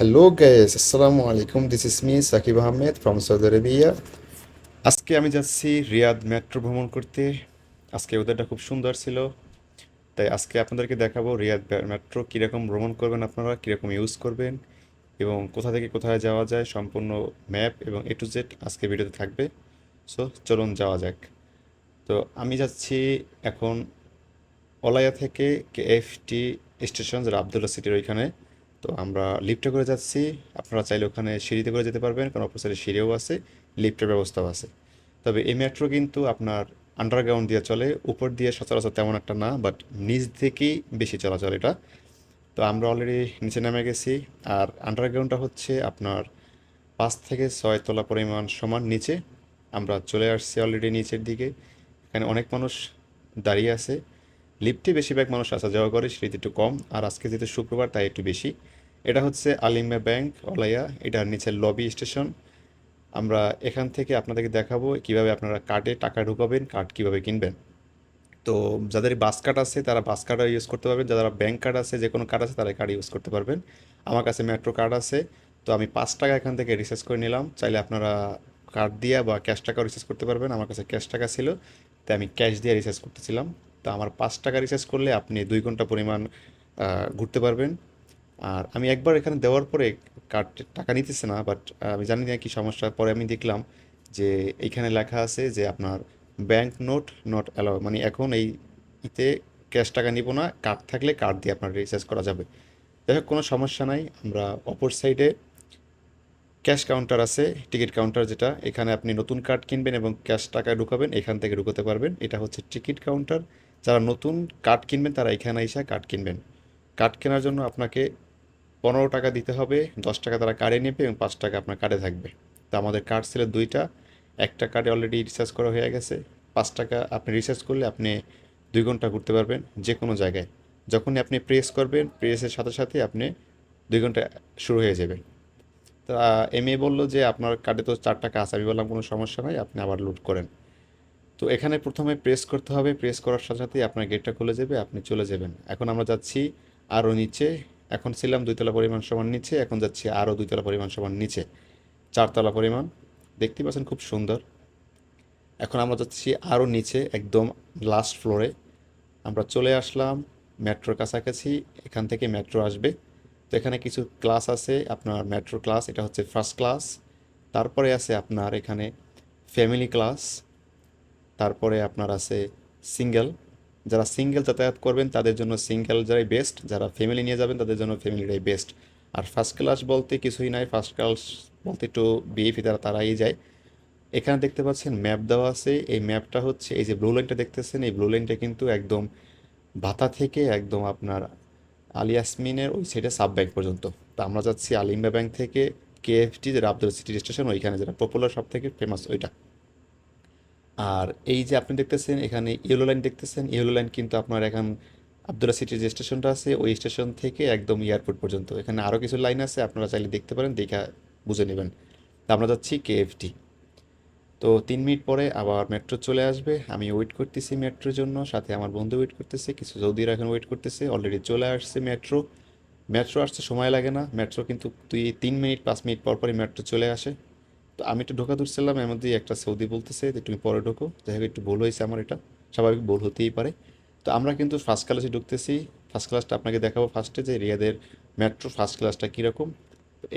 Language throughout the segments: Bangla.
হ্যালো গাইস আসসালামু আলাইকুম this is me Sakib Ahmed from Saudi Arabia আজকে আমি যাচ্ছি রিয়াদ মেট্রো ভ্রমণ করতে। আজকে ওদেরটা খুব সুন্দর ছিল। তাই আজকে আপনাদেরকে দেখাবো রিয়াদ মেট্রো কীরকম ভ্রমণ করবেন আপনারা, কীরকম ইউজ করবেন এবং কোথা থেকে কোথায় যাওয়া যায়, সম্পূর্ণ ম্যাপ এবং এ টু জেড আজকে ভিডিওতে থাকবে। সো চলুন যাওয়া যাক। তো আমি যাচ্ছি এখন অলায়া থেকে কেএফটি স্টেশন যেটা আবদুল্লা সিটির ওইখানে। তো আমরা লিফটে করে যাচ্ছি। আপনারা চাইলে ওখানে সিঁড়িতে করে যেতে পারবেন, কারণ অপর সাইডে সিঁড়িও আছে লিফটের ব্যবস্থাও আছে। তবে এই মেট্রো কিন্তু আপনার আন্ডারগ্রাউন্ড দিয়ে চলে, উপর দিয়ে সচরাচর তেমন একটা না বাট নিচ থেকেই বেশি চলাচল এটা। তো আমরা অলরেডি নিচে নেমে গেছি, আর আন্ডারগ্রাউন্ডটা হচ্ছে আপনার পাঁচ থেকে ছয় তলা পরিমাণ সমান নিচে। আমরা চলে আসছি অলরেডি নিচের দিকে। এখানে অনেক মানুষ দাঁড়িয়ে আছে। লিফটে বেশিরভাগ মানুষ আসা যাওয়া করে, সিঁড়িতে একটু কম, আর আজকে যেহেতু শুক্রবার, তাই একটু বেশি। এটা হচ্ছে আলিমা ব্যাংক, অলাইয়া। এটার নিচে লবি স্টেশন আমরা এখান থেকে আপনাদেরকে দেখাবো কীভাবে আপনারা কার্ডে টাকা ঢুকাবেন কার্ড কীভাবে কিনবেন। তো যাদের বাস কার্ড আছে, তারা বাস কার্ড ইউজ করতে পারবেন। যারা ব্যাংক কার্ড আছে, যে কোনো কার্ড আছে, তারা কার্ড ইউজ করতে পারবেন। আমার কাছে মেট্রো কার্ড আছে, তো আমি পাঁচ টাকা এখান থেকে রিচার্জ করে নিলাম। চাইলে আপনারা কার্ড দিয়ে বা ক্যাশ টাকাও রিচার্জ করতে পারবেন। আমার কাছে ক্যাশ টাকা ছিল, তাই আমি ক্যাশ দিয়ে রিচার্জ করতেছিলাম। তো আমার পাঁচ টাকা রিচার্জ করলে আপনি দুই ঘণ্টা পরিমাণ ঘুরতে পারবেন। আর আমি একবার এখানে দেওয়ার পরে কার্ড টাকা নিতেছে না বাট আমি জানি না কি সমস্যা পরে আমি দেখলাম যে এইখানে লেখা আছে যে আপনার ব্যাংক নোট নট অ্যালাউ মানে এখন এই ইতে ক্যাশ টাকা নিব না কার্ড থাকলে কার্ড দিয়ে আপনার রিচার্জ করা যাবে। যাই হোক, কোনো সমস্যা নাই, আমরা অপর সাইডে ক্যাশ কাউন্টার আছে টিকিট কাউন্টার যেটা, এখানে আপনি নতুন কার্ড কিনবেন এবং ক্যাশ টাকা ঢুকাবেন, এখান থেকে ঢুকাতে পারবেন। এটা হচ্ছে টিকিট কাউন্টার যারা নতুন কার্ড কিনবেন, তারা এখানে এসে কার্ড কিনবেন। কার্ড কেনার জন্য আপনাকে পনেরো টাকা দিতে হবে, দশ টাকা তারা কার্ডে নেবে এবং পাঁচ টাকা আপনার কার্ডে থাকবে। তো আমাদের কার্ড ছিল দুইটা, একটা কার্ডে অলরেডি রিচার্জ করা হয়ে গেছে, পাঁচ টাকা আপনি রিচার্জ করলে আপনি দুই ঘণ্টা ঘুরতে পারবেন যে কোনো জায়গায়। যখনই আপনি প্রেস করবেন প্রেসের সাথে সাথে আপনি দুই ঘণ্টা শুরু হয়ে যাবে। তা এম এ বলল যে আপনার কার্ডে তো চার টাকা আছে, আমি বললাম কোনো সমস্যা নাই, আপনি আবার লুট করেন। তো এখানে প্রথমে প্রেস করতে হবে প্রেস করার সাথে সাথেই আপনার গেটটা খুলে যাবে, আপনি চলে যাবেন। এখন আমরা যাচ্ছি আরও নিচে এখন ছিলাম দুইতলা পরিমাণ সমান নিচে, এখন যাচ্ছি আরও দুইতলা পরিমাণ সমান নিচে। চারতলা পরিমাণ। দেখতে পাচ্ছেন খুব সুন্দর। এখন আমরা যাচ্ছি আরও নিচে, একদম লাস্ট ফ্লোরে আমরা চলে আসলাম মেট্রোর কাছাকাছি, এখান থেকে মেট্রো আসবে। তো এখানে কিছু ক্লাস আছে, আপনার মেট্রো ক্লাস এটা হচ্ছে ফার্স্ট ক্লাস তারপরে আছে আপনার এখানে ফ্যামিলি ক্লাস তারপরে আপনার আছে সিঙ্গেল যারা সিঙ্গেল যাতায়াত করবেন, তাদের জন্য সিঙ্গেল যারাই বেস্ট যারা ফ্যামিলি নিয়ে যাবেন, তাদের জন্য ফ্যামিলিটাই বেস্ট আর ফার্স্ট ক্লাস বলতে কিছুই নাই ফার্স্ট ক্লাস বলতে একটু বিএফি তারা তারাই যায়। এখানে দেখতে পাচ্ছেন ম্যাপ দেওয়া আছে, এই ম্যাপটা হচ্ছে, এই যে ব্লু লাইনটা দেখতেছেন, এই ব্লু লাইনটা কিন্তু একদম ভাতা থেকে একদম আপনার আলিয়াসমিনের ওই সাইডে সাব ব্যাংক পর্যন্ত। তো আমরা যাচ্ছি আলিম্বা ব্যাংক থেকে কেএফটি যেটা আব্দুল সিটি স্টেশন ওইখানে, যেটা পপুলার সব থেকে ফেমাস ওইটা। আর এই যে আপনি দেখতেছেন, এখানে ইয়েলো লাইন দেখতেছেন ইয়েলো লাইন কিন্তু আপনার এখন আবদুল্লা সিটির যে স্টেশনটা আছে, ওই স্টেশন থেকে একদম এয়ারপোর্ট পর্যন্ত। এখানে আরও কিছু লাইন আছে, আপনারা চাইলে দেখতে পারেন, দেখা বুঝে নেবেন। তা আমরা যাচ্ছি কেএফটি তো তিন মিনিট পরে আবার মেট্রো চলে আসবে। আমি ওয়েট করতেছি মেট্রোর জন্য, সাথে আমার বন্ধু ওয়েট করতেছে, কিছু সৌদিরা এখন ওয়েট করতেছে অলরেডি চলে আসছে মেট্রো মেট্রো আসতে সময় লাগে না মেট্রো কিন্তু তুই তিন মিনিট, পাঁচ মিনিট পর পরই মেট্রো চলে আসে। তো আমি একটু ঢোকা ধরছিলাম, এর মধ্যেই একটা সৌদি বলতেছে যে তুমি পরে ঢোকো। যাই হোক, একটু ভুল হয়েছে আমার এটা। স্বাভাবিক ভুল হতেই পারে। তো আমরা কিন্তু ফার্স্ট ক্লাসে ঢুকতেছি। ফার্স্ট ক্লাসটা আপনাকে দেখাবো ফার্স্টে যে রিয়াদের মেট্রো ফার্স্ট ক্লাসটা কীরকম।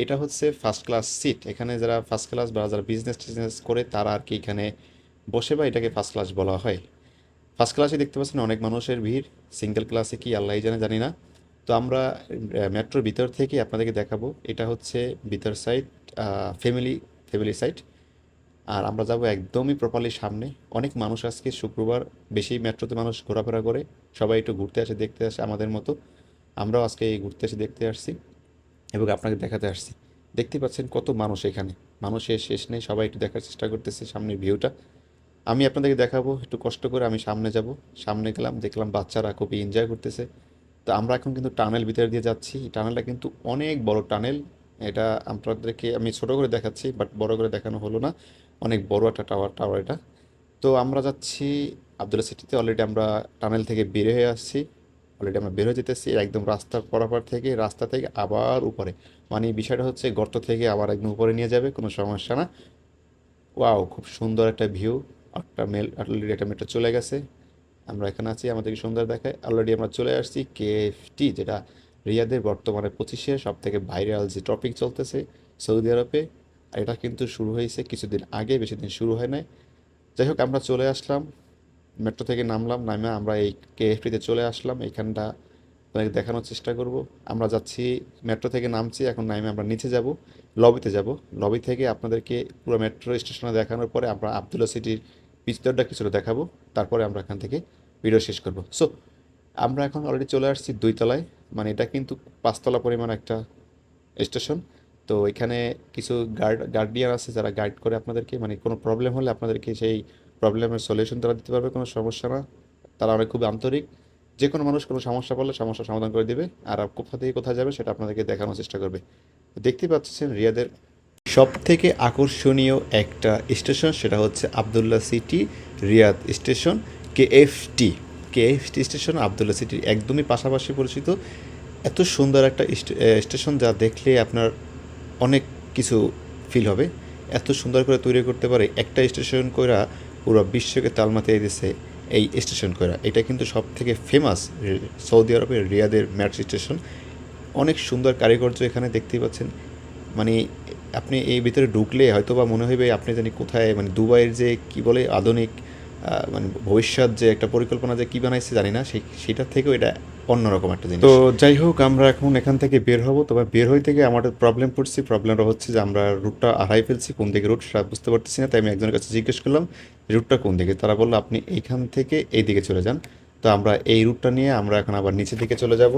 এটা হচ্ছে ফার্স্ট ক্লাস সিট এখানে যারা ফার্স্ট ক্লাস বা যারা বিজনেস টিজনেস করে, তারা আর কি এখানে বসে বা এটাকে ফার্স্ট ক্লাস বলা হয়। ফার্স্ট ক্লাসে দেখতে পাচ্ছেন অনেক মানুষের ভিড়। সিঙ্গেল ক্লাসে কি আল্লাহ জানে, জানি না। তো আমরা মেট্রোর ভিতর থেকে আপনাদেরকে দেখাবো। এটা হচ্ছে ভিতর সাইড ফ্যামিলি ফ্যামিলি সাইড আর আমরা যাব একদমই প্রপারলি সামনে। অনেক মানুষ আজকে শুক্রবার, বেশি মেট্রোতে মানুষ ঘোরাফেরা করে, সবাই একটু ঘুরতে আসে, দেখতে আসে আমাদের মতো। আমরাও আজকে এই ঘুরতে এসে দেখতে আসছি এবং আপনাকে দেখাতে আসছি। দেখতে পাচ্ছেন কত মানুষ এখানে। মানুষের শেষ নেই, সবাই একটু দেখার চেষ্টা করতেছে সামনের ভিউটা। আমি আপনাদেরকে দেখাবো, একটু কষ্ট করে আমি সামনে যাব। সামনে গেলাম, দেখলাম বাচ্চারা খুবই এনজয় করতেছে। তো আমরা এখন কিন্তু টানেল ভিতর দিয়ে যাচ্ছি। টানেলটা কিন্তু অনেক বড় টানেল এটা আপনাদেরকে আমি ছোট করে দেখাচ্ছি বাট বড় করে দেখানো হলো না। অনেক বড় একটা টাওয়ার টাওয়ার এটা। তো আমরা যাচ্ছি আবদুল্লা সিটিতে। অলরেডি আমরা টানেল থেকে বের হয়ে আসছি। অলরেডি আমরা বের হয়ে যেতেছি একদম রাস্তার পরাপার থেকে, রাস্তা থেকে আবার উপরে। মানে বিষয়টা হচ্ছে গর্ত থেকে আবার একদম উপরে নিয়ে যাবে, কোনো সমস্যা না। ওয়াও খুব সুন্দর একটা ভিউ একটা মেল অলরেডি একটা মেট্রো চলে গেছে। আমরা এখানে আছি, আমাদেরকে সুন্দর দেখায়। অলরেডি আমরা চলে আসছি কেএফটি যেটা রিয়াদের বর্তমানে পঁচিশে সব থেকে ভাইরাল যে টপিক চলতেছে সৌদি আরবে, আর এটা কিন্তু শুরু হয়েছে কিছুদিন আগে বেশি দিন শুরু হয় নাই। যাই হোক, আমরা চলে আসলাম। মেট্রো থেকে নামলাম, নামে আমরা এই কেএফটিতে চলে আসলাম। এইখানটা আপনাদের দেখানোর চেষ্টা করব। আমরা যাচ্ছি, মেট্রো থেকে নামছি, এখন নামে আমরা নিচে যাব, লবিতে যাব। লবি থেকে আপনাদেরকে পুরো মেট্রো স্টেশনে দেখানোর পরে আমরা আবদুল্লা সিটির পিস্তরটা কিছুটা দেখাবো। তারপরে আমরা এখান থেকে ভিডিও শেষ করব। সো আমরা এখন অলরেডি চলে আসছি দুই তলায়। মানে এটা কিন্তু পাঁচতলা পরিমাণ একটা স্টেশন। তো এখানে কিছু গার্ড, গার্ডিয়ান আছে যারা গাইড করে আপনাদেরকে মানে কোনো প্রবলেম হলে আপনাদেরকে সেই প্রবলেমের সলিউশন তারা দিতে পারবে, কোনো সমস্যা না। তারা অনেক খুব আন্তরিক। যে কোনো মানুষ কোনো সমস্যা পড়লে সমস্যার সমাধান করে দিবে আর কোথা থেকে কোথায় যাবে সেটা আপনাদেরকে দেখানোর চেষ্টা করবে। দেখতেই পাচ্ছেন রিয়াদের সব থেকে আকর্ষণীয় একটা স্টেশন, সেটা হচ্ছে Abdullah city Riyadh station, KFT. KFT station? Abdullah সিটির একদমই পাশাপাশি পরিচিত। এত সুন্দর একটা স্টেশন যা দেখলে আপনার অনেক কিছু ফিল হবে। এত সুন্দর করে তৈরি করতে পারে একটা স্টেশন কইরা পুরো বিশ্বকে তাল তালমাতে দিছে এই স্টেশন কইরা। এটা কিন্তু সব থেকে ফেমাস সৌদি আরবের রিয়াদের ম্যাট্র স্টেশন। অনেক সুন্দর কারিগর্য এখানে দেখতেই পাচ্ছেন। মানে আপনি এই ভিতরে ঢুকলে হয়তো বা মনে হবে আপনি জানি কোথায় মানে দুবাইয়ের যে কি বলে আধুনিক মানে ভবিষ্যৎ যে একটা পরিকল্পনা যে কি বানাইছে জানি না, সেই সেটার থেকেও এটা অন্যরকম একটা জিনিস। তো যাই হোক, আমরা এখন এখান থেকে বের হব, তবে বের হই থেকে আমাদের প্রবলেম পড়ছি প্রবলেমটা হচ্ছে যে আমরা রুটটা হারাই ফেলছি, কোন দিকে রুট সেটা বুঝতে পারতেছি না, তাই আমি একজনের কাছে জিজ্ঞেস করলাম রুটটা কোন দিকে? তারা বলল, আপনি এইখান থেকে এই দিকে চলে যান। তো আমরা এই রুটটা নিয়ে আমরা এখন আবার নিচের দিকে চলে যাব।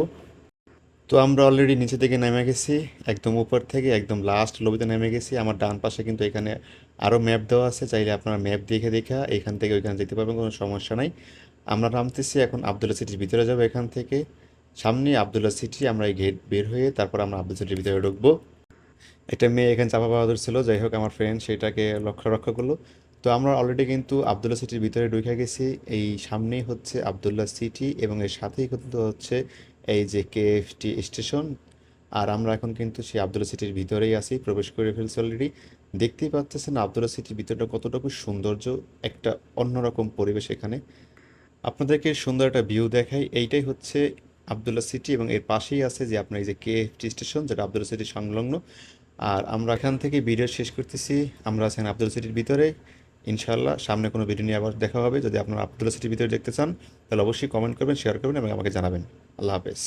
তো আমরা অলরেডি নিচে থেকে নেমে গেছি, একদম উপর থেকে, একদম লাস্ট লবিতে নেমে গেছি। আমার ডান পাশে কিন্তু এখানে আরও ম্যাপ দেওয়া আছে, চাইলে আপনারা ম্যাপ দেখে দেখা এখান থেকে ওইখানে যেতে পারবেন, কোনো সমস্যা নাই। আমরা নামতেছি এখন আবদুল্লা সিটির ভিতরে যাব এখান থেকে। সামনে আবদুল্লা সিটি, আমরা এই গেট বের হয়ে তারপর আমরা আবদুল্লা সিটির ভিতরে ঢুকবো। একটা মেয়ে এখানে চাপা পাওয়া ছিল, যাই হোক আমার ফ্রেন্ড সেটাকে লক্ষ্য রক্ষা করল। তো আমরা অলরেডি কিন্তু আবদুল্লা সিটির ভিতরে ঢুকে গেছি। এই সামনেই হচ্ছে আবদুল্লা সিটি এবং এর সাথেই কিন্তু হচ্ছে এই যে কেএফটি স্টেশন আর আমরা এখন কিন্তু সেই আবদুল্লা সিটির ভিতরেই আছি, প্রবেশ করে ফেলছি অলরেডি দেখতেই পাচ্ছেন আবদুল্লা সিটির ভিতরটা কতটুকু সৌন্দর্য, একটা অন্যরকম পরিবেশ এখানে। আপনাদেরকে সুন্দর একটা ভিউ দেখাই, এইটাই হচ্ছে আবদুল্লা সিটি এবং এর পাশেই আছে যে আপনার এই যে কেএফটি স্টেশন যেটা আবদুল্লা সিটি সংলগ্ন। আর আমরা এখান থেকে ভিডিও শেষ করতেছি, আমরা আছেন আবদুল্লা সিটির ভিতরে। ইনশাল্লাহ সামনে কোনো ভিডিও নিয়ে আবার দেখা হবে। যদি আপনারা আবদুল্লা সিটির ভিতরে দেখতে চান, তাহলে অবশ্যই কমেন্ট করবেন শেয়ার করবেন এবং আমাকে জানাবেন। আল্লাহ হাফেজ।